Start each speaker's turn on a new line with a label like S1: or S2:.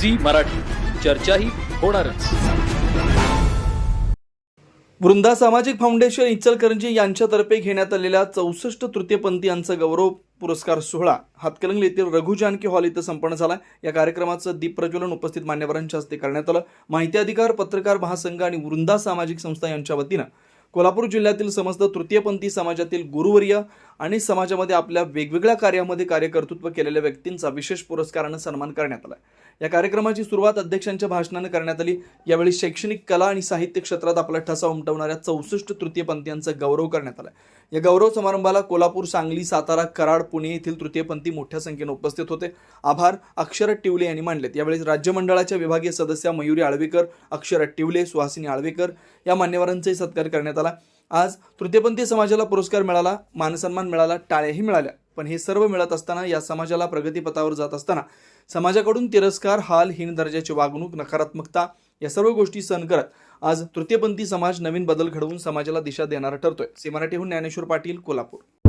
S1: Zee Marathi. चर्चाही होणारच.
S2: वृंदा सामाजिक फाउंडेशन इचलकरंजी यांच्यातर्फे घेण्यात आलेल्या चौसष्ट तृतीयपंथीयांचा गौरव पुरस्कार सोहळा हातकलंग येथील रघु जानकी हॉल इथं संपन्न झाला. या कार्यक्रमाचं दीपप्रज्वलन उपस्थित मान्यवरांच्या हस्ते करण्यात आलं. माहिती अधिकार पत्रकार महासंघ आणि वृंदा सामाजिक संस्था यांच्या वतीनं कोल्हापूर जिल्ह्यातील समस्त तृतीयपंथी समाजातील गुरुवर्य आणि समाजामध्ये आपल्या वेगवेगळ्या कार्यामध्ये कार्यकर्तृत्व केलेल्या व्यक्तींचा विशेष पुरस्कारानं सन्मान करण्यात आला. या कार्यक्रमाची सुरुवात अध्यक्षांच्या भाषणानं करण्यात आली. यावेळी शैक्षणिक कला आणि साहित्य क्षेत्रात आपला ठसा उमटवणाऱ्या चौसष्ट तृतीयपंथीयांचा गौरव करण्यात आला. या गौरव समारंभाला कोल्हापूर सांगली सातारा कराड पुणे येथील तृतीयपंथी मोठ्या संख्येने उपस्थित होते. आभार अक्षर टिवले यांनी मांडलेत. यावेळी राज्य मंडळाच्या विभागीय सदस्या मयुरी आळवेकर अक्षर टिवले सुहासिनी आळवेकर या मान्यवरांचाही सत्कार करण्यात आला. आज तृतीयपंथी समाजाला पुरस्कार मिळाला मानसन्मान मिळाला टाळ्याही मिळाल्या. पण हे सर्व मिळत असताना या समाजाला प्रगतीपथावर जात असताना समाजाकडून तिरस्कार हाल हीन दर्जाची वागणूक नकारात्मकता या सर्व गोष्टी सहन करत आज तृतीयपंथी समाज नवीन बदल घडवून समाजाला दिशा देणारा ठरतोय. सी मराठीहून ज्ञानेश्वर पाटील कोल्हापूर.